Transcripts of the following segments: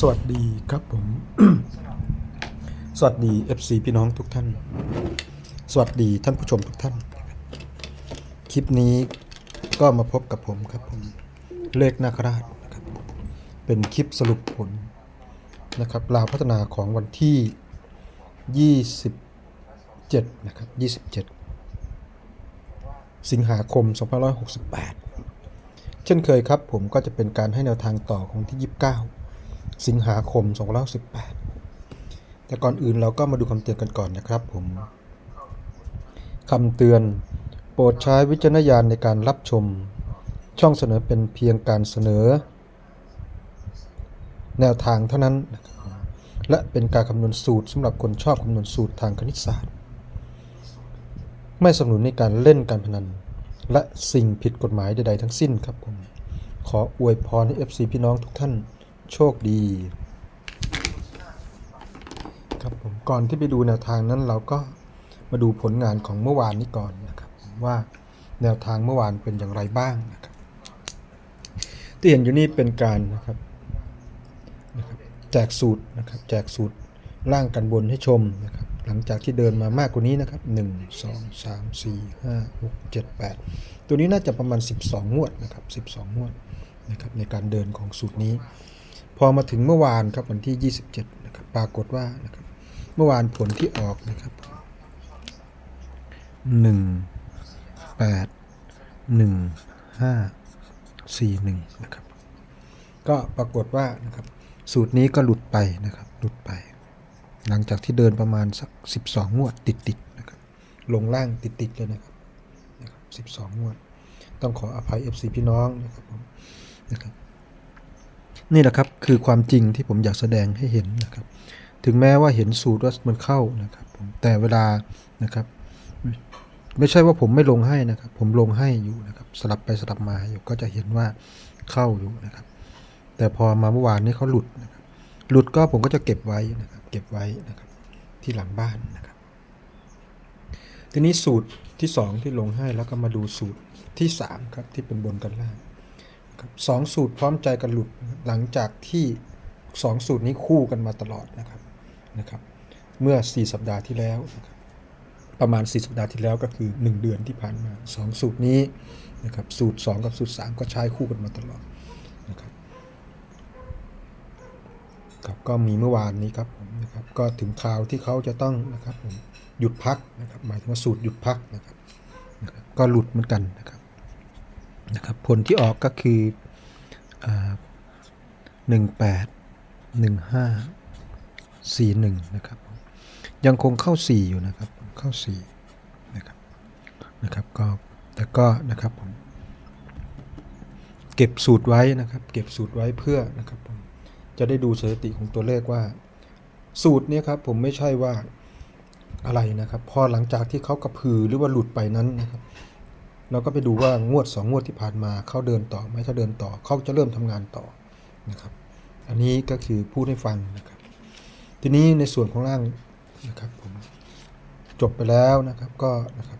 สวัสดีครับผม สวัสดี FC พี่น้องทุกท่าน สวัสดีท่านผู้ชมทุกท่าน คลิปนี้ก็มาพบกับผมครับผม เลขนาคราชนะครับเป็นคลิปสรุปผลนะครับลาวพัฒนาของวันที่ 27 นะครับ 27 สิงหาคม 2568 เช่นเคยครับผมก็จะเป็นการให้แนวทางต่อของที่ 29 สิงหาคม2518แต่ก่อนอื่นเราก็มาดูคำเตือนกันก่อนนะครับผมคำเตือน โปรดใช้วิจารณญาณในการรับชม ช่องเสนอเป็นเพียงการเสนอ แนวทางเท่านั้น และเป็นการคำนวณสูตรสำหรับคนชอบคำนวณสูตรทางคณิตศาสตร์ ไม่สนับสนุนในการเล่นการพนัน และสิ่งผิดกฎหมายใดๆทั้งสิ้นครับผมขออวยพรให้ FC พี่น้องทุกท่าน โชคดี ครับผมก่อนที่ไปดูแนวทางนั้นเราก็มาดูผลงานของเมื่อวานนี้ก่อนนะครับ ว่าแนวทางเมื่อวานเป็นอย่างไรบ้างนะครับที่เห็นอยู่นี่เป็นการนะครับนะครับ แจกสูตรนะครับ แจกสูตรล่างกันบนให้ชมนะครับ หลังจากที่เดินมามากกว่านี้นะครับ 1 2 3 4 5 6 7 8 ตัวนี้น่าจะประมาณ 12 งวดนะครับ 12 งวดนะครับในการเดินของสูตรนี้ อมาถึงเมื่อวานครับวันที่ 27นะครับปรากฏว่านะครับเมื่อวานผลที่ออกนะครับ1 8 1 5 4 1นะครับก็ปรากฏว่านะครับสูตรนี้ก็หลุดไปนะครับหลุดไป หลังจากที่เดินประมาณสัก12งวดติดๆนะครับลงล่างติดๆเลยนะครับนะครับ12งวด ต้องขออภัย FC พี่น้องนะครับผมนะครับ นี่แหละครับคือความจริงที่ผมอยากแสดงให้เห็นนะครับ ถึงแม้ว่าเห็นสูตรว่ามันเข้านะครับผมแต่เวลานะครับ ไม่ใช่ว่าผมไม่ลงให้นะครับ ผมลงให้อยู่นะครับ สลับไปสลับมาอยู่ก็จะเห็นว่าเข้าอยู่นะครับ แต่พอมาเมื่อวานนี้เขาหลุดนะครับหลุดก็ผมก็จะเก็บไว้นะครับ เก็บไว้นะครับ ที่หลังบ้านนะครับ ทีนี้สูตรที่สองที่ลงให้แล้วก็มาดูสูตรที่สามครับที่เป็นบนกันล่าง สองสูตรพร้อมใจกันหลุดหลังจากที่สองสูตรนี้คู่กันมาตลอดนะครับนะครับ เมื่อ 4 สัปดาห์ที่แล้วนะครับประมาณ 4 สัปดาห์ที่แล้วก็คือ 1 เดือนที่ผ่านมา 2 สูตรนี้นะครับสูตร 2 กับสูตร 3 ก็ใช้คู่กันมาตลอดนะครับครับก็มีเมื่อวานนี้ครับผมนะครับก็ถึงคราวที่เขาจะต้องนะครับผมหยุดพักนะครับหมายถึงว่าสูตรหยุดพักนะครับก็หลุดเหมือนกันนะครับ นะครับผลที่ออกก็คือหนึ่งแปดหนึ่งห้าสี่หนึ่งนะครับ ยังคงเข้าสี่อยู่นะครับเข้าสี่นะครับนะครับก็แต่ก็นะครับผมเก็บสูตรไว้นะครับ เก็บสูตรไว้เพื่อนะครับผมจะได้ดูสถิติของตัวเลขว่า สูตรเนี้ครับผมไม่ใช่ว่าอะไรนะครับ พอหลังจากที่เขากระพือหรือว่าหลุดไปนั้นนะครับ เราก็ไปดูว่างวด 2 งวดที่ผ่านมาเขาเดินต่อไหมถ้าเดินต่อเขาจะเริ่มทำงานต่อนะครับ อันนี้ก็คือพูดให้ฟังนะครับ ทีนี้ในส่วนของล่างนะครับผมจบไปแล้วนะครับก็นะครับ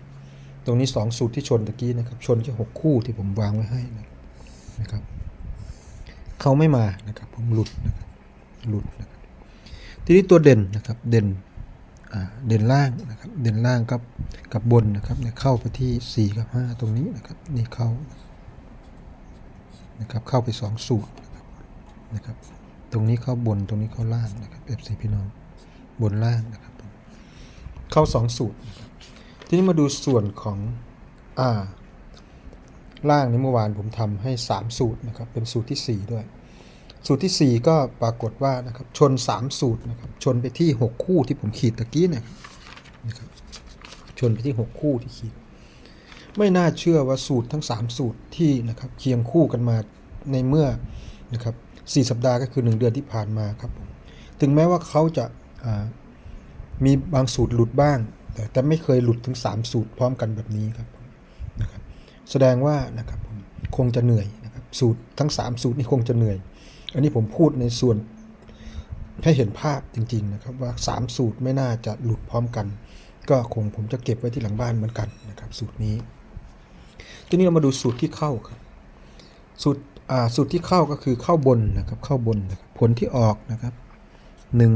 ตรงนี้ 2 สูตรที่ชนตะกี้นะครับ ชนแค่หกคู่ที่ผมวางไว้ให้นะครับเขาไม่มานะครับ ผมหลุดนะครับหลุดนะครับทีนี้ตัวเด่นนะครับเด่น เด่นล่างนะครับเด่นล่างกับกับบนนะครับเนี่ยเข้าไปที่ 4 กับ 5 ตรงนี้นะครับนี่เข้านะครับเข้าไป 2 สูตรนะครับนะครับ ตรงนี้เข้าบนตรงนี้เข้าล่างนะครับเอฟซีพี่น้องบนล่างนะครับเข้า 2 สูตร ทีนี้มาดูส่วนของอ่าล่างนี้เมื่อวานผมทำให้ 3 สูตรนะครับเป็นสูตรที่ 4 ด้วย สูตรที่ 4 ก็ปรากฏว่านะครับชน 3 สูตรนะครับชนไปที่ 6 คู่ที่ผมขีดตะกี้เนยนะครับชนไปที่ 6 คู่ที่ขีด ไม่น่าเชื่อว่าสูตรทั้ง 3 สูตรที่นะครับเคียงคู่กันมาในเมื่อนะครับ4สัปดาห์ก็คือ 1 เดือนที่ผ่านมาครับผมถึงแม้ว่าเขาจะามีบางสูตรหลุดบ้าง แต่แต่ไม่เคยหลุดถึง 3 สูตรพร้อมกันแบบนี้ครับนะครับแสดงว่านะครับผมคงจะเหนื่อยนะครับสูตรทั้ง 3 สูตรนี้คงจะเหนื่อย อันนี้ผมพูดในส่วนให้เห็นภาพจริง ๆ นะครับ ว่า 3 สูตรไม่น่าจะหลุดพร้อมกัน ก็คงผมจะเก็บไว้ที่หลังบ้านเหมือนกันนะครับ สูตรนี้ ทีนี้เรามาดูสูตรที่เข้าครับสูตรอ่าสูตรที่เข้าก็คือเข้าบนนะครับเข้าบนนะครับผลที่ออกนะครับหนึ่ง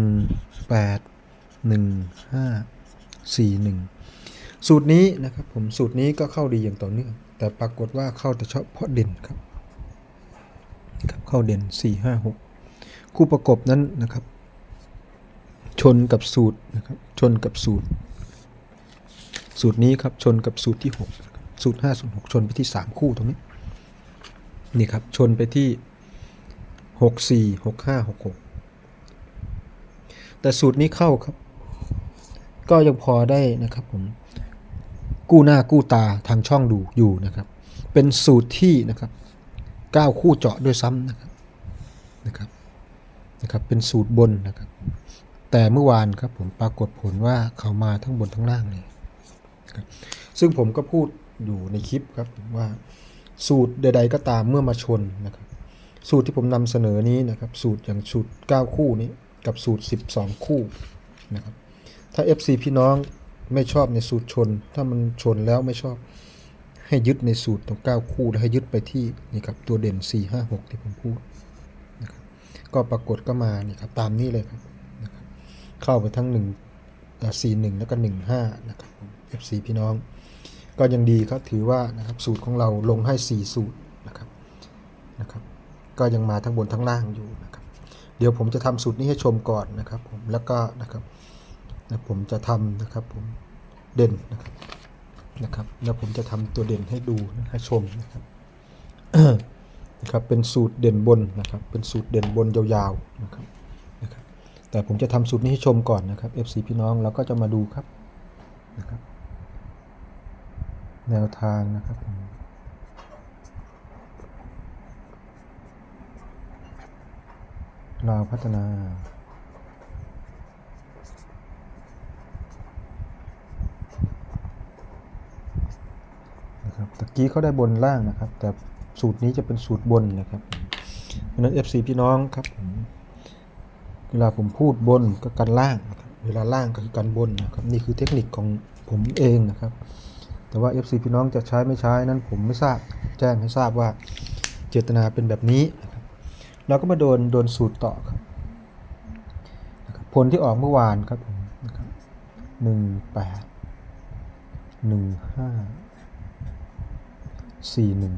แปดหนึ่งห้าสี่หนึ่งสูตรนี้นะครับผมสูตรนี้ก็เข้าดีอย่างต่อเนื่อง แต่ปรากฏว่าเข้าแต่เฉพาะเด่นครับ เข้าเด่นสี่ห้าหกคู่ประกบนั้นนะครับ ชนกับสูตรนะครับชนกับสูตร สูตรนี้ครับชนกับสูตรที่หกนะครับสูตรห้าสูตรหกชนไปที่สามคู่ตรงนี้นี่ครับชนไปที่หกสี่หกห้าหกหกแต่สูตรนี้เข้าครับ ก็ยังพอได้นะครับผมกู้หน้ากู้ตาทางช่องดูอยู่นะครับ เป็นสูตรที่นะครับ ก้าคู่เจาะด้วยซ้ำนะครับนะครับนะครับ เป็นสูตรบนนะครับ แต่เมื่อวานครับผมปรากฏผลว่าเขามาทั้งบนทั้งล่างเลยครับซึ่งผมก็พูดอยู่ในคลิปครับว่าสูตรใด ๆ ก็ตามเมื่อมาชนนะครับ สูตรที่ผมนำเสนอนี้นะครับ สูตรอย่างสูตร 9 คู่นี้กับสูตร 12 คู่นะครับ ถ้า FC พี่น้องไม่ชอบในสูตรชน ถ้ามันชนแล้วไม่ชอบ ให้ยึดในสูตรตรง9คู่แล้วให้ยึดไปที่นี่ครับตัวเด่น 4 5 6 ที่ผมพูดนะครับก็ปรากฏก็มานี่ครับตามนี้เลยครับนะครับ เข้าไปทั้ง1อ่า41 แล้วก็ 15 นะครับ FC พี่น้อง ก็ยังดีครับถือว่านะครับสูตรของเราลงให้ 4 สูตรนะครับนะครับ ก็ยังมาทั้งบนทั้งล่างอยู่นะครับ เดี๋ยวผมจะทำสูตรนี้ให้ชมก่อนนะครับผมแล้วก็นะครับนะผมจะทำนะครับผมเด่นนะครับ นะครับแล้วผมจะทำตัวเด่นให้ดูนะให้ชมนะครับนะครับเป็นสูตรเด่นบนนะครับ เป็นสูตรเด่นบนยาวๆนะครับนะครับ แต่ผมจะทำสูตรนี้ให้ชมก่อนนะครับ FC พี่น้องแล้วก็จะมาดูครับนะครับ แนวทางนะครับลาวพัฒนา นะครับ ตะกี้เขาได้บนล่างนะครับ แต่สูตรนี้จะเป็นสูตรบนนะครับเพราะนั้น FC พี่น้องครับเวลาผมพูดบนก็กันล่างนะครับเวลาล่างก็คือกันบนนะครับนี่คือเทคนิคของผมเองนะครับ แต่ว่า FC พี่น้องจะใช้ไม่ใช้นั้นผมไม่ทราบแจ้งให้ทราบว่าเจตนาเป็นแบบนี้นะครับเราก็มาโดนโดนสูตรต่อครับนะครับผลที่ออกเมื่อวานครับผมนะครับหนึ่งแปดหนึ่งห้า สี่หนึ่ง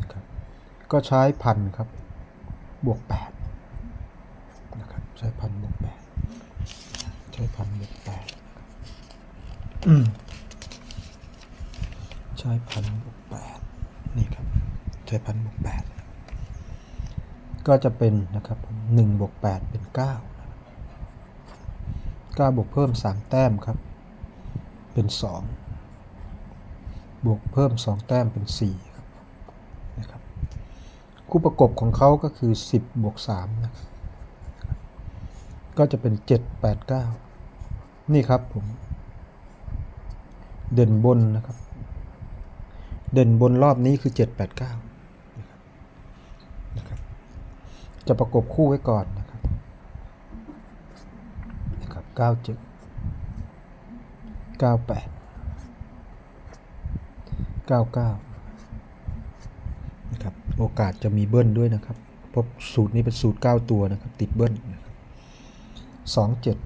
นะครับก็ใช้พันครับ บวกแปดนะครับใช้พันบวกแปดใช้พันบวกแปดใช้พันบวกแปดนี่ครับใช้พันบวกแปดก็จะเป็นนะครับผมหนึ่งบวกแปดเป็นเก้าเก้าบวกเพิ่มสามแต้มครับ เป็นสอง บวกเพิ่มสองแต้มเป็นสี่นะครับคู่ประกบของเขาก็คือสิบบวกสามนะครับก็จะเป็นเจ็ดแปดเก้านี่ครับผม เด่นบนนะครับ เด่นบนรอบนี้คือ 789นะครับนะครับจะประกบคู่ไว้ก่อนนะครับนะครับ 97 98 99นะครับโอกาสจะมีเบิ้ลด้วยนะครับเพราะสูตรนี้เป็นสูตร 9 ตัวนะครับ ติดเบิ้ลนะครับ27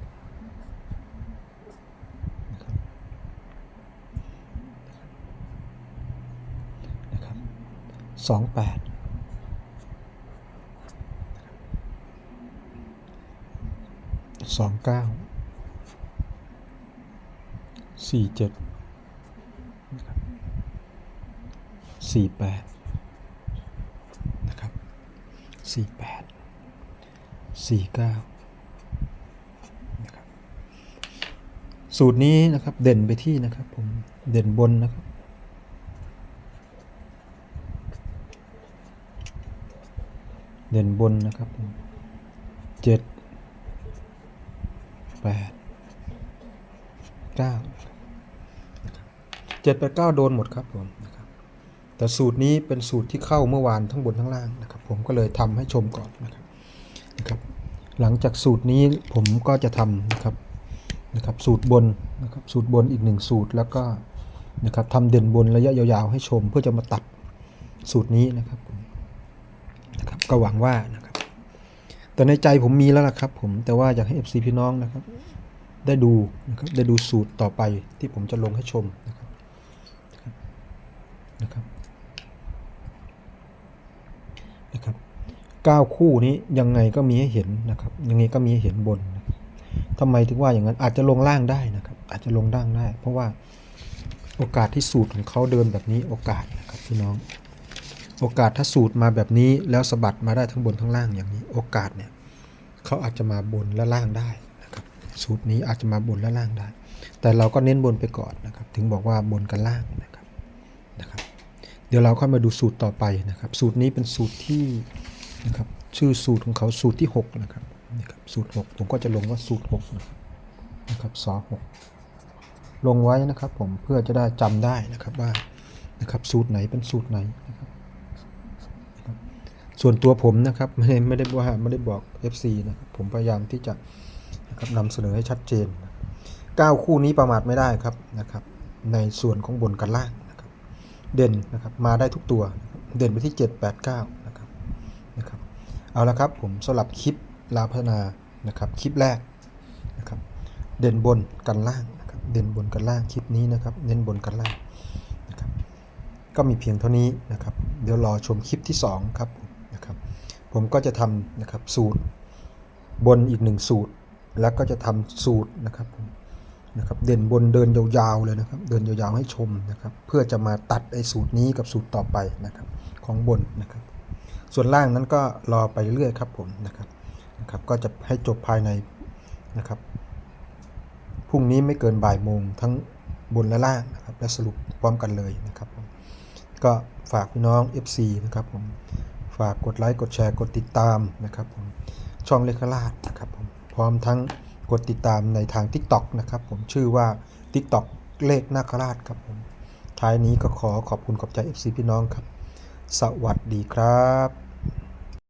นะครับสองแปดสองเก้าสี่เจ็ด สี่แปดนะครับสี่แปดสี่เก้านะครับ สูตรนี้นะครับเด่นไปที่นะครับผม เด่นบนนะครับ เด่นบนนะครับผมเจ็ดแปดเก้าเจ็ดแปดเก้าโดนหมดครับผมนะ แต่สูตรนี้เป็นสูตรที่เข้าเมื่อวานทั้งบนทั้งล่างนะครับ ผมก็เลยทำให้ชมก่อนนะครับนะครับ หลังจากสูตรนี้ผมก็จะทำนะครับนะครับสูตรบนนะครับสูตรบนอีกหนึ่งสูตรแล้วก็นะครับทำเด่นบนระยะยาวๆ ให้ชมเพื่อจะมาตัดสูตรนี้นะครับนะครับก็หวังว่านะครับ แต่ในใจผมมีแล้วล่ะครับ ผมแต่ว่าอยากให้ FC พี่น้องนะครับ ได้ดูนะครับได้ดูสูตรต่อไปที่ผมจะลงให้ชมนะครับนะครับ นะครับเก้าคู่นี้ยังไงก็มีให้เห็นนะครับ ยังไงก็มีให้เห็นบนนะครับทำไมถึงว่าอย่างนั้นอาจจะลงล่างได้นะครับ อาจจะลงล่างได้ เพราะว่าโอกาสที่สูตรของเขาเดินแบบนี้โอกาสนะครับพี่น้อง โอกาสถ้าสูตรมาแบบนี้แล้วสะบัดมาได้ทั้งบนทั้งล่างอย่างนี้ โอกาสเนี่ยเขาอาจจะมาบนและล่างได้นะครับ สูตรนี้อาจจะมาบนและล่างได้ แต่เราก็เน้นบนไปก่อนนะครับ ถึงบอกว่าบนกับล่างนะ เดี๋ยวเราค่อยมาดูสูตรต่อไปนะครับ สูตรนี้เป็นสูตรที่นะครับ ชื่อสูตรของเขาสูตรที่หกนะครับนี่ครับสูตรหกผมก็จะลงว่าสูตรหกนะครับนะครับสอหกลงไว้นะครับ ผมเพื่อจะได้จำได้นะครับว่านะครับ สูตรไหนเป็นสูตรไหนนะครับส่วนตัวผมนะครับไม่ได้ไม่ได้ว่าไม่ได้บอก FC นะครับผมพยายามที่จะนะครับนำเสนอให้ชัดเจนนะครับเก้าคู่นี้ประมาทไม่ได้ครับนะครับ ในส่วนของบนกับล่าง เด่นนะครับมาได้ทุกตัว เด่นไปที่ 7 8 9 นะครับนะครับเอาละครับผมสำหรับคลิปลาพัฒนานะครับคลิปแรกนะครับเด่นบนกันล่างนะครับเด่นบนกันล่างคลิปนี้นะครับเน้นบนกันล่างนะครับก็มีเพียงเท่านี้นะครับเดี๋ยวรอชมคลิปที่2ครับนะครับผมก็จะทำนะครับสูตรบนอีกหนึ่งสูตร แล้วก็จะทำสูตรนะครับ นะครับเด่นบนเดินยาวๆเลยนะครับเดินยาวๆให้ชมนะครับเพื่อจะมาตัดไอ้สูตรนี้กับสูตรต่อไปนะครับของบนนะครับ ส่วนล่างนั้นก็รอไปเรื่อยๆครับผมนะครับนะครับก็จะให้จบภายในนะครับพรุ่งนี้ไม่เกินบ่ายโมงทั้งบนและล่างนะครับและสรุปพร้อมกันเลยนะครับผมก็ฝากพี่น้อง FC นะครับผมฝากกดไลค์กดแชร์กดติดตามนะครับผมช่องเลขลาดนะครับผมพร้อมทั้ง กดติดตามในทาง TikTok นะครับ ผมชื่อว่า TikTok เลขนาคราชครับผมท้ายนี้ก็ขอขอบคุณขอบใจ FC พี่น้องครับ สวัสดีครับ